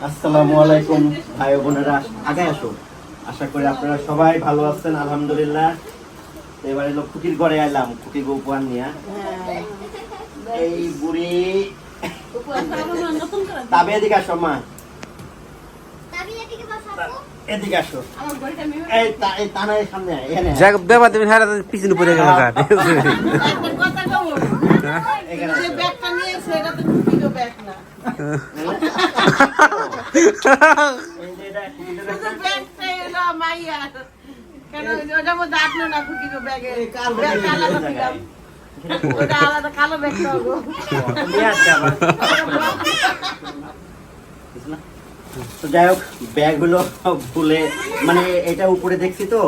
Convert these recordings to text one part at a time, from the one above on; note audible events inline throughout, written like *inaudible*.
আসসালামু আলাইকুম ভাই বোনেরা আগে আসো। আশা করি আপনারা সবাই ভালো আছেন আলহামদুলিল্লাহ। এবারে লোক খুকির ঘরে এলাম খুকি উপহার নিয়ে। এই বুড়ি তবে এদিকে আসো মা। এদিকে আসো। এই তা- এই তানার সামনে এখানে। দেবা তুমি হারা পিছনে পড়ে গেল *laughs* তো ব্যাগ ব্যাগে। ব্যাগে হলো। যাই হোক ব্যাগগুলো ভুলে মানে এটা উপরে দেখছি তো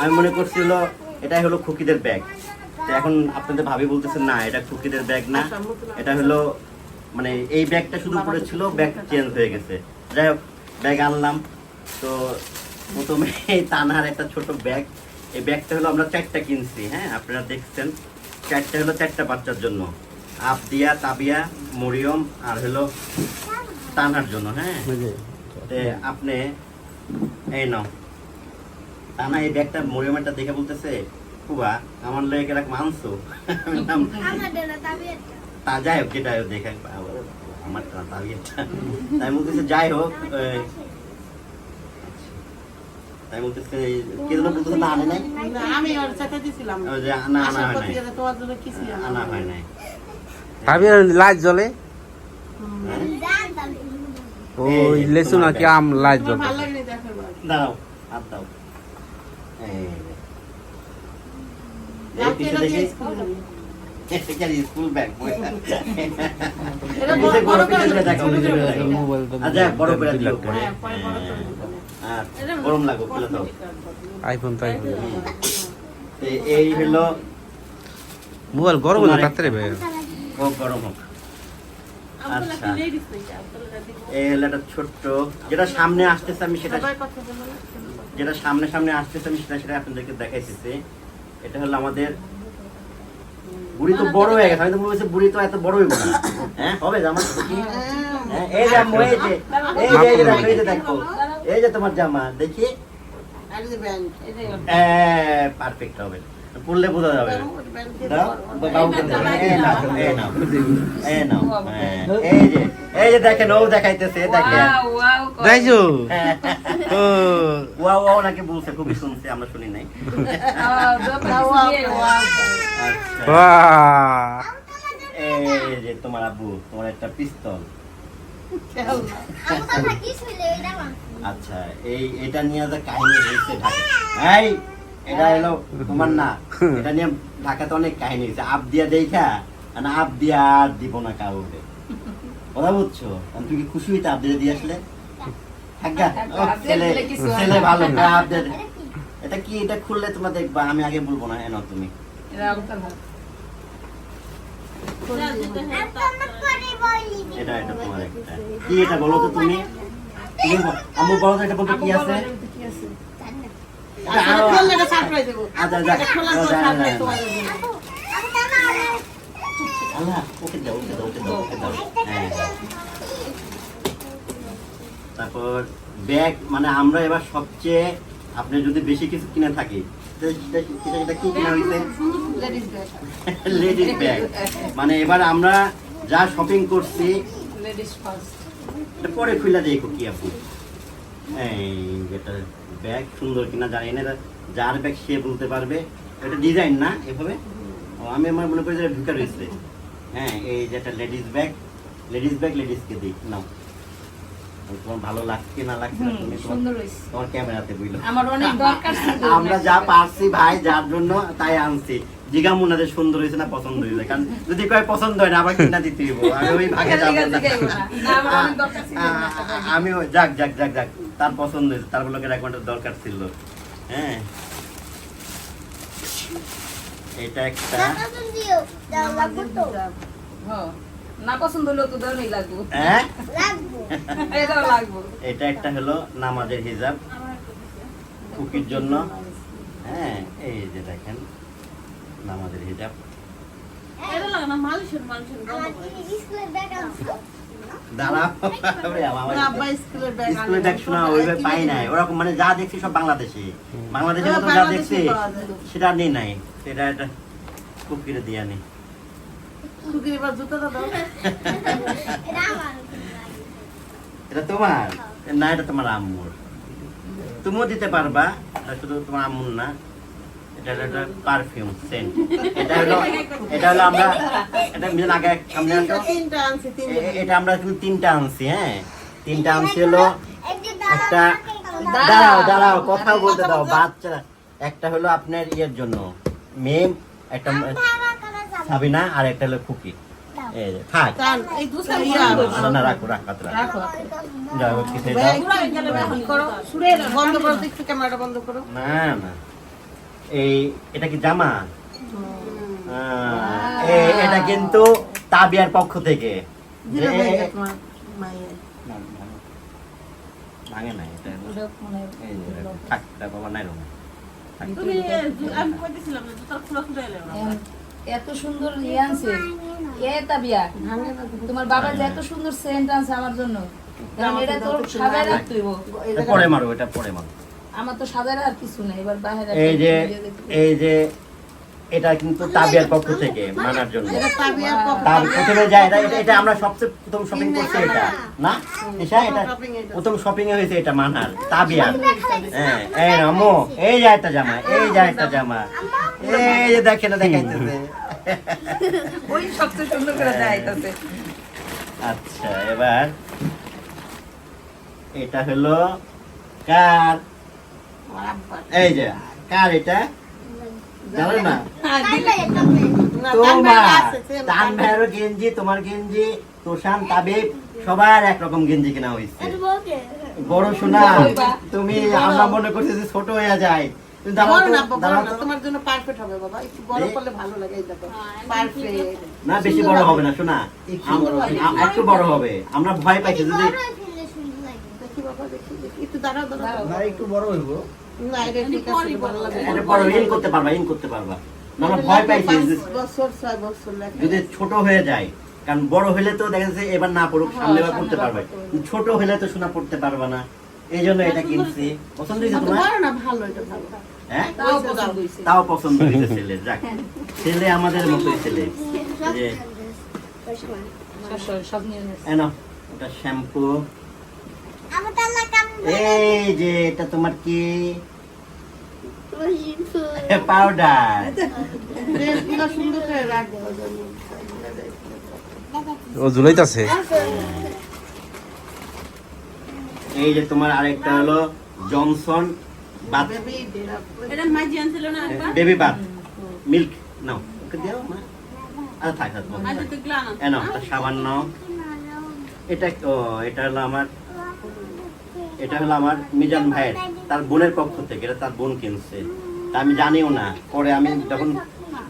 আমি মনে করছিল এটাই হলো খুকিদের ব্যাগ। এখন আপনাদের ভাবি বলতেছেন না এটা খুকিদের ব্যাগ না। এটা হলো মানে এই ব্যাগটা শুধু উপরে ছিল ব্যাগ চেঞ্জ হয়ে গেছে। যাই হোক ব্যাগ আনলাম। তো প্রথমে তানার একটা ছোট ব্যাগ এই ব্যাগটা হলো আমরা চারটা কিনছি হ্যাঁ আপনারা দেখছেন। চারটা হলো চারটা বাচ্চার জন্য। আবদিয়া তাবিয়া মরিয়ম আর হলো তানার জন্য হ্যাঁ। আপনি এই নাও। তানা এই ব্যাগটা মরিয়মেরটা দেখে বলতেছে কুবা আমার লেগে রাখ মানছো তা যাই হোক যেটা দেখে আমার তাবিয়াটা তাই বলতেছে যাই হোক তাই বলতেছে কে যেন বলতেছে না আনে নাই? আমি ওর সাথে দিছিলাম। যে না আনা হয় নাই। তোমার জন্য কিছুই আনা হয় নাই। ভাবি লাইট জ্বলে? হ্যাঁ? ওই লেসু নাকি আম লাইট জ্বলে। দাঁড়াও হাত দাও। এই যে। এই রাত্রে পিছে এটা দেখি দিয়ে স্কুলে ব্যাগ। আচ্ছা বড় করে দিও গরম লাগো খুলে দাও আইফোন তো আইফোন এই হলো মোবাইল গরম ভাই হোক গরম হোক। আচ্ছা। এই হলো একটা ছোট্ট যেটা সামনে আসতেছে আমি সেটা না? যেটা সামনে সামনে আসতেছে আমি সেটা সেটা আপনাদেরকে দেখাইতেছি। এটা হলো আমাদের বুড়ি তো বড় হয়ে গেছে আমি তো বলছি বুড়ি তো এত বড় হয়ে গেছে হ্যাঁ হবে জামা? হ্যাঁ, এই এই যে এই যে এই দেখো এই যে দেখো এই যে তোমার জামা দেখি। হ্যাঁ পারফেক্ট হবে। পড়লে বোঝা যাবে। এই যে, দেখেন ও দেখাইতেছে দেখেন। যাইছো ওয়া ওয়া নাকি বলছে খুবই শুনছি আমরা শুনি নাই। আচ্ছা। এই যে তোমার আব্বু তোমার একটা পিস্তল। আচ্ছা এই এটা নিয়ে যে কাহিনী হয়েছে ঢাকা এই এটা হলো তোমার না এটা নিয়ে ঢাকাতে অনেক কাহিনী হয়েছে। আপ দিয়া দেখা না আপ দিয়া আর দিব না বুঝছ? তুমি কি খুশি হইতে আপ দিয়ে দিয়ে আসলে? ছেলে ছেলে ভালো আপ দিয়ে এটা কি এটা খুললে তোমরা দেখবা আমি আগে বলব না এনো তুমি। এটা এটা তোমার একটা। কি এটা বলো তো তুমি? আম্মু বলো তো এটা বলতে কি আছে? তারপর ব্যাগ মানে আমরা এবার সবচেয়ে আপনি যদি বেশি কিছু কিনে থাকি সেটা- কি কিনা হয়েছে। লেডিস ব্যাগ মানে এবার আমরা যা শপিং করছি পরে খুলে দেখো কি আপু এই যেটা ব্যাগ সুন্দর কিনা জানি না যার ব্যাগ সে বলতে পারবে। এটা ডিজাইন না এভাবে? আমি আমার মনে করি যে ঢুকে রয়েছে। হ্যাঁ এই যেটা লেডিস ব্যাগ লেডিস ব্যাগ লেডিসকে দিই। নাও। তোমার ভালো লাগছে না লাগছে না তুমি তোমার- তোমার ক্যামেরাতে বুঝলো আমার অনেক দরকার *laughs* আমরা যা পারছি ভাই যার জন্য তাই আনছি। জিগা মুনাদের সুন্দর হয়েছে না পছন্দ হয়েছে? কারণ যদি কয় পছন্দ হয় না আবার কিনা দিতে আমি ওই ভাগে যাব না। আমি যাক যাক যাক যাক। তার পছন্দ হয়েছে তার বলে রেকমেন্ডের দরকার ছিল। হ্যাঁ? এটা একটা হ্যাঁ। না পছন্দ হলেও তো দেওয়াই লাগবো। হ্যাঁ? *laughs* এটাও লাগবো। এটা একটা হলো নামাজের হিজাব কুকির জন্য। হ্যাঁ এই যে দেখেন নামাজের হিজাব এটা লাগে না, মালিশের মানুষের মানে যা দেখছি সব বাংলাদেশি। বাংলাদেশের মতো যা দেখছি সেটা নেই নাই। সেটা একটা কুকিরে দিয়া নেই টুকির এবার জুতোটা দাও। এটা তোমার? না এটা তোমার আম্মুর। তুমিও দিতে পারবা শুধু তোমার আম্মুর না। *laughs* এটা হলো পারফিউম সেন্ট এটা হলো এটা হলো আমরা এটা মিজান আগে সামনে এটা আমরা কিন্তু তিনটা আনছি হ্যাঁ? তিনটা আনছি হলো একটা দাঁড়াও দাঁড়াও কথা বলতে দাও বাচ্চারা। একটা হলো আপনার ইয়ের জন্য মেম একটা সাবিনা আর একটা হলো খুকি। থাক। না, রাখো রাখ বন্ধ করো। না না। এই এটা কি জামা এটা কিন্তু তাবিয়ার পক্ষ থেকে। ভাঙে- নাই এটা মনে বাবা নাই এত সুন্দর ইয়ে আনছে। এ তাবিয়া তোমার বাবা যে এত সুন্দর সেন্ট আনছে আমার জন্য। এটা তোর রাখতে হইব। এটা পরে মারো এটা পরে মারো। আমার তো সাজায় আর কিছু নেই এবার বাইরে এই যে এই যে এটা কিন্তু তাবিয়ার পক্ষ থেকে মানার জন্য। এটা তার প্রথমে যায় এটা এটা- আমরা সবচেয়ে প্রথম শপিং করছি এটা। না? এসা এটা প্রথম শপিং হয়েছে এটা মানার তাবিয়ার হ্যাঁ এই রামো এই যায় একটা জামা এই যায় একটা জামা। এই যে দেখে না দেখাইতেছে। *laughs* ওই সবচেয়ে সুন্দর করে দেখাইতাছে। আচ্ছা এবার এটা হলো কার? এই যে কার এটা? জানো না? না তোমার ভাইয়েরও গেঞ্জি তোমার গেঞ্জি তোষান তাবিব সবার একরকম গেঞ্জি কেনা হয়েছে। বড় শোনা তুমি আমরা মনে করছি যে ছোট হয়ে যায়। তো, না, বড় দাঁড়াও না, তো। তোমার জন্য পারফেক্ট হবে বাবা। একটু বড় করলে ভালো লাগে এই দেখো। পারফেক্ট না বেশি বড় হবে না শোনা। একটু বড় হবে। আমরা ভয় পাইছি যদি বাবা দেখি দেখি। একটু দাঁড়াও দাঁড়াও। না একটু বড় হইব। না এটা ঠিক আছে ভালো লাগে এটা বড় ইন করতে পারবা ইন করতে পারবা। না ভয় পাইছি বছর ছয় বছর লেখা। যদি ছোট হয়ে যায় কারণ বড় হলে তো দেখা যাচ্ছে এবার না পড়ুক সামনে এবার পড়তে পারবে। ছোট হলে তো শোনা পড়তে পারবে না। এই জন্য এটা কিনছি। পছন্দ হয়েছে তোমার? না ভালো এটা ভালো। হ্যাঁ? তাও পছন্দ হয়েছে। ছেলে যাক। ছেলে আমাদের মতোই ছেলে। যে এটা শ্যাম্পু। এই যে এটা তোমার কি? *laughs* পাউডার। ড্রেসগুলো সুন্দর করে রাখব ও ঝুলাইতাছে? এই যে তোমার আরেকটা হলো Johnson bath baby bath milk. নাও ওকে দাও মা। আচ্ছা থাক নাও সাবান নাও এটা ও এটা হলো আমার এটা হলো আমার মিজান ভাইয়ের, তার বোনের পক্ষ থেকে, এটা তার বোন কিনছে। তা আমি জানিও না। পরে আমি যখন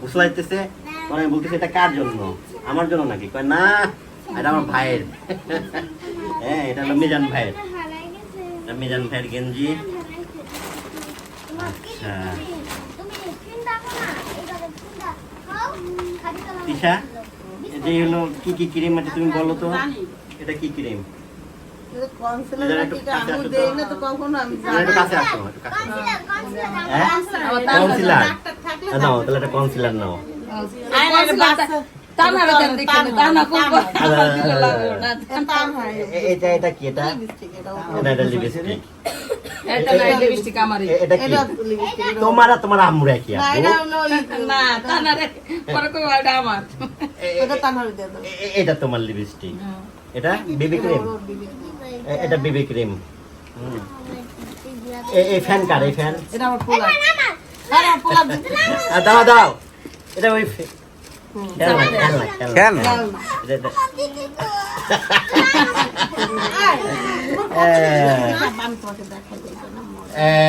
বুঝলাইতেছে তখন আমি বলতেছি, এটা কার জন্য? আমার জন্য নাকি? কয়, না, এটা আমার ভাইয়ের। *laughs* হ্যাঁ এটা হলো মিজান ভাইয়ের। এটা মিজান ভাইয়ের গেঞ্জি। আচ্ছা। তিশা এটা হলো কি কি ক্রিম আছে তুমি বলো তো? এটা কি ক্রিম? কনসিলার। হ্যাঁ? নাও এটা কি এটা? এটা লিপস্টিক তোমার তোমার আম্মুর একই এটা তোমার লিপস্টিক এটা? বেবি ক্রিম এটা বেবি ক্রিম এই ফ্যান কার এই ফ্যান এটা আমার পোলা আরে আমার পোলা দাও দাও। এটা ওই কেন?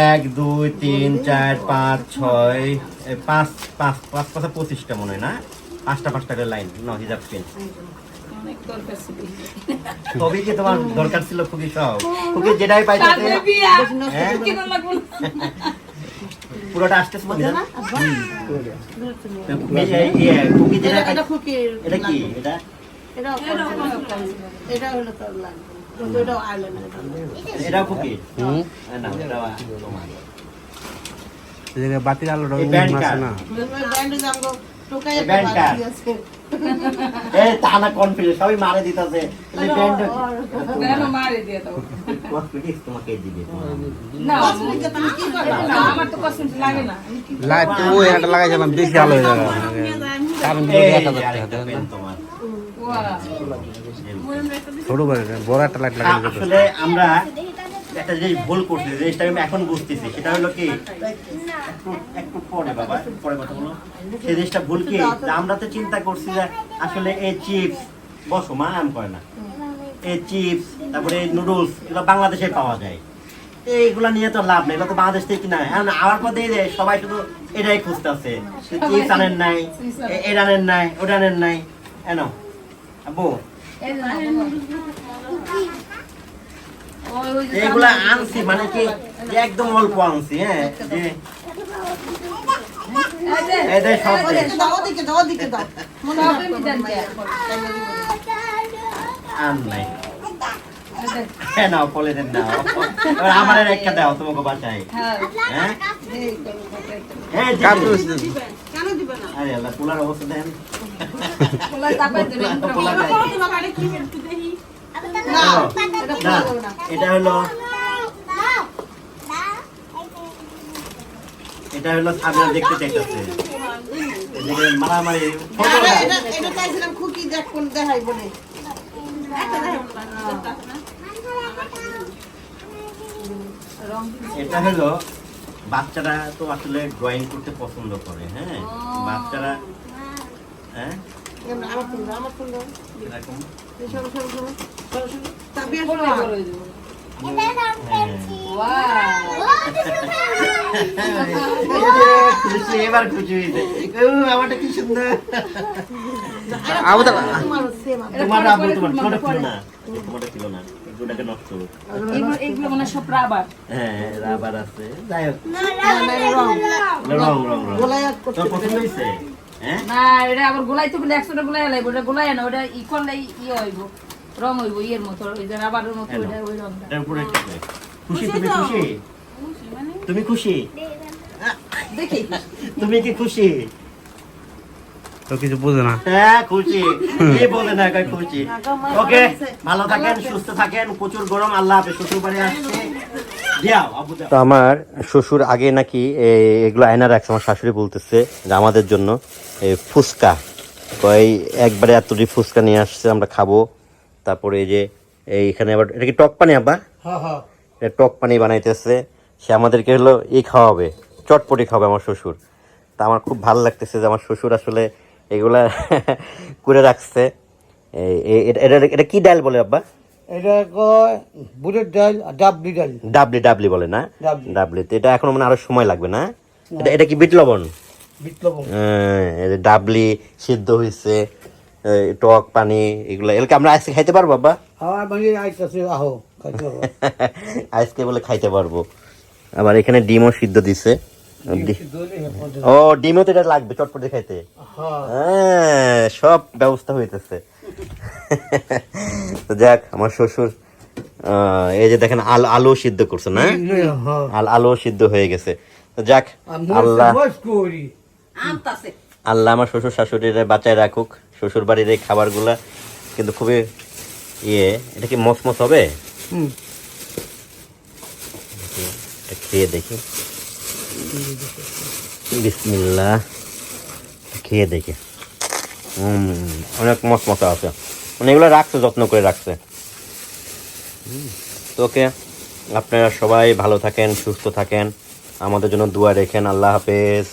এক দুই তিন চার পাঁচ ছয় পাঁচ পাঁচ পাঁচ পাঁচটা পঁচিশটা মনে হয় না? পাঁচটা পাঁচটা করে লাইন ন হিজাব পিন কবি কি তোমার দরকার ছিল খুবই সব খুবই যেটাই পাইতে হ্যাঁ? পুরোটা আসতেছে বোঝে না? ইয়ে খুবই যেটা এটা এটা এটা কি? এটা? এটা হলো তোর লাগবে বাতির কার্ড। না? *laughs* এই ব্যান্ডটা। এ তা না কনফিডেন্স সবাই মারে দিতেছে। ব্যান্ড কেন মারে দিয়ে দাও। তোমাকে দিবে। না তুমি কি না আমার তো কষ্ট লাগে না। লাইট তো ওই একটা লাগাইছিলাম বেশি আলো হয়ে যাবে। কারণ এই একটা যে হবে পেন ছোট বড় একটা লাইট লাগাই আসলে আমরা একটা জিনিস ভুল করছি যে জিনিসটা আমি এখন বুঝতেছি সেটা হলো কি একটু একটু পরে বাবা পরে কথা বলো সেই জিনিসটা ভুল কি আমরা তো চিন্তা করছি যে আসলে এই চিপস বসো মা আম করে না এই চিপস তারপরে এই নুডলস এগুলো বাংলাদেশে পাওয়া যায় এইগুলা নিয়ে তো লাভ নেই এগুলো তো বাংলাদেশ থেকে কিনা হয়। পর দিয়ে সবাই শুধু এটাই খুঁজতেছে চিপস আনেন নাই এ- এটা আনেন নাই ওটা আনেন নাই এনো আব্বু এই যে না, ওই ওই যে এগুলা আনছি মানে কি একদম অল্প আনছি হ্যাঁ আমার একটা দাও তোমাকে বাঁচাই। হ্যাঁ, আরে আল্লাহ পোলার অবস্থা দেন। না, এটা হলো এটা হলো সামনে দেখতে চাইতেছে। মারামারি এটা এটা চাইছিলাম খুকি দেখ কোন দেখাই বলে। এটা হলো বাচ্চারা তো আসলে ড্রয়িং করতে পছন্দ করে হ্যাঁ? বাচ্চারা হ্যাঁ? এরকম। হয়ে। হ্যাঁ Wow! *laughs* খুশি এবার খুশি হয়েছে। আমারটা কি সুন্দর। আবু দা তোমারও same আছে। তোমার। পরে, আব্বু পরে, তোমার পরে, তোমারটা ছিল না। তোমারটা ছিল না এগুলোটাকে নষ্ট এগুলো এগুলো মানে সব রাবার হ্যাঁ রাবার আছে। যাই হোক। না, না, এটা রং। রং রং তোর পছন্দ হয়েছে? হ্যাঁ না এটা আবার গোলাই তো একশোটা গোলাই লাগবে ওটা গোলাই না ওটা ই করলে হইব রং হইব ইয়ের মতো ওই যে রাবারের মতো ওইটা ওই রংটা। এটার উপরে একটু দে। খুশি? তুমি খুশি? তুমি খুশি? দেখি। তুমি কি খুশি? তো কিছু বুঝে না। হ্যাঁ খুশি। কি বলে না খুশি? ওকে ভালো থাকেন সুস্থ থাকেন প্রচুর গরম আল্লাহ হাফেজ শ্বশুর বাড়ি আসছে। তো আমার শ্বশুর আগে নাকি এগুলো আয়না রাখছে আমার শাশুড়ি বলতেছে যে আমাদের জন্য এই ফুচকা। কয় একবারে এতটি ফুচকা নিয়ে আসছে আমরা খাব। তারপরে এই যে এইখানে আবার এটা কি টক পানি আব্বা? এটা টক পানি বানাইতেছে। সে আমাদেরকে হলো ই খাওয়াবে চটপটি খাওয়াবে আমার শ্বশুর। তা আমার খুব ভালো লাগতেছে যে আমার শ্বশুর আসলে এগুলা *laughs* করে রাখছে। এই- এই- এটা এটা- এটা কি ডাল বলে আব্বা? এটা কয় বুটের ডাল ডাবলি ডাল। ডাবলি ডাবলি বলে না? ডাবলি। তো এটা এখন মানে আরও সময় লাগবে না? এটা এটা কি বিট লবণ? বিট লবণ। ডাবলি সিদ্ধ হয়েছে টক পানি এগুলো। এগুলোকে আমরা আজকে খাইতে পারব বাবা আহো আজকে *laughs* বলে খাইতে পারব। আবার এখানে ডিমও সিদ্ধ দিছে। ও ডিমও তো এটা লাগবে চটপটে খাইতে। হ্যাঁ। হ্যাঁ সব ব্যবস্থা হইতেছে। তো যাক আমার শ্বশুর এই যে দেখেন আল আলু সিদ্ধ করছে না? আল আলু সিদ্ধ হয়ে গেছে। তো যাক আল্লাহ আল্লাহ আমার শ্বশুর শাশুড়িরা বাঁচায় রাখুক শ্বশুর বাড়ির এই খাবারগুলা কিন্তু খুবই ইয়ে। এটা কি মসমস হবে? খেয়ে দেখি। বিসমিল্লা খেয়ে দেখি। অনেক মসমসা আছে। মানে এগুলো রাখছে, যত্ন করে রাখছে। তো ওকে, আপনারা সবাই ভালো থাকেন, সুস্থ থাকেন। আমাদের জন্য দোয়া রেখেন। আল্লাহ হাফেজ।